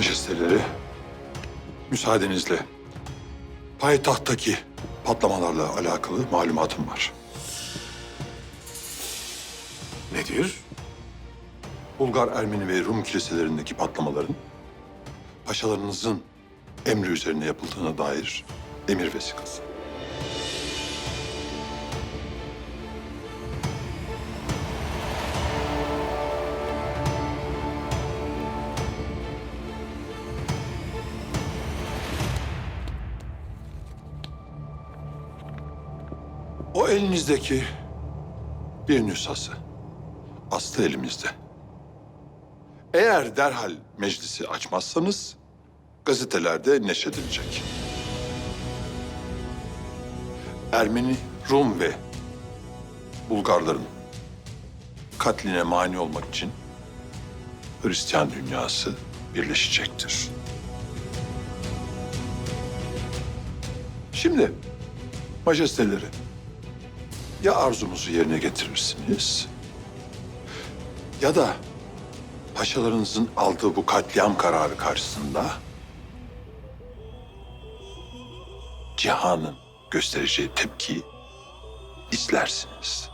Majesteleri, müsaadenizle payitahttaki patlamalarla alakalı malumatım var. Nedir? Bulgar, Ermeni ve Rum kiliselerindeki patlamaların paşalarınızın emri üzerine yapıldığına dair emir vesikası. O elinizdeki bir nüshası. Aslı elimizde. Eğer derhal meclisi açmazsanız gazetelerde neşredilecek. Ermeni, Rum ve Bulgarların katline mani olmak için Hristiyan dünyası birleşecektir. Şimdi majesteleri ya arzumuzu yerine getirirsiniz ya da paşalarınızın aldığı bu katliam kararı karşısında cihanın göstereceği tepkiyi izlersiniz.